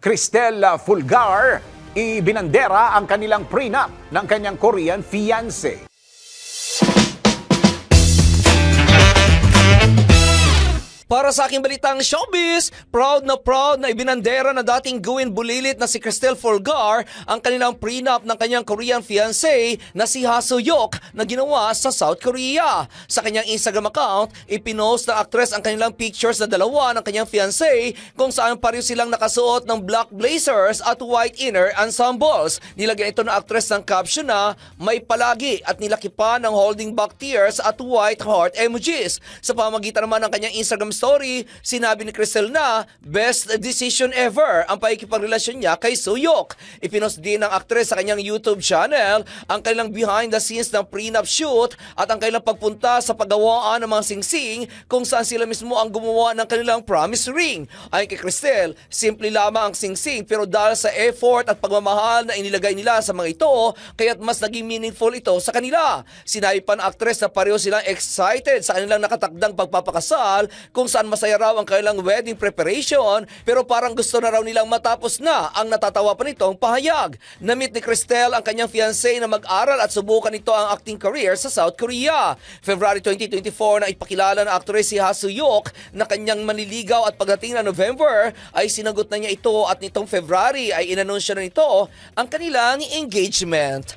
Cristel Fulgar, ibinandera ang kanilang prenup ng kanyang Korean fiancé. Para sa aking balitang showbiz, proud na proud na ibinandera na dating Gawin Bulilit na si Cristel Folgar ang kanilang prenup ng kanyang Korean fiancé na si Ha Soo-yok na ginawa sa South Korea. Sa kanyang Instagram account, ipinost ng actress ang kanilang pictures na dalawa ng kanyang fiancé kung saan pareho silang nakasuot ng black blazers at white inner ensembles. Nilagyan ito ng actress ng caption na may palagi at nilakipan ng holding back tears at white heart emojis. Sa pamagitan naman ng kanyang Instagram story, sinabi ni Cristel na best decision ever ang paikipagrelasyon niya kay Suyok. Ipinost din ng aktres sa kanyang YouTube channel ang kanilang behind the scenes ng prenup shoot at ang kanilang pagpunta sa paggawaan ng mga singsing kung saan sila mismo ang gumawa ng kanilang promise ring. Ayon kay Cristel, simple lamang ang singsing pero dahil sa effort at pagmamahal na inilagay nila sa mga ito, kaya't mas naging meaningful ito sa kanila. Sinabi pa ng aktres na pareho silang excited sa kanilang nakatakdang pagpapakasal kung saan masaya raw ang kanilang wedding preparation pero parang gusto na raw nilang matapos na ang natatawa pa nitong pahayag. Namit ni Cristel ang kanyang fiancé na mag-aral at subukan nito ang acting career sa South Korea. February 2024 na ipakilala ng aktres si Ha Soo-yok na kanyang manliligaw at pagdating na November ay sinagot na niya ito at nitong February ay inanunsyo na nito ang kanilang engagement.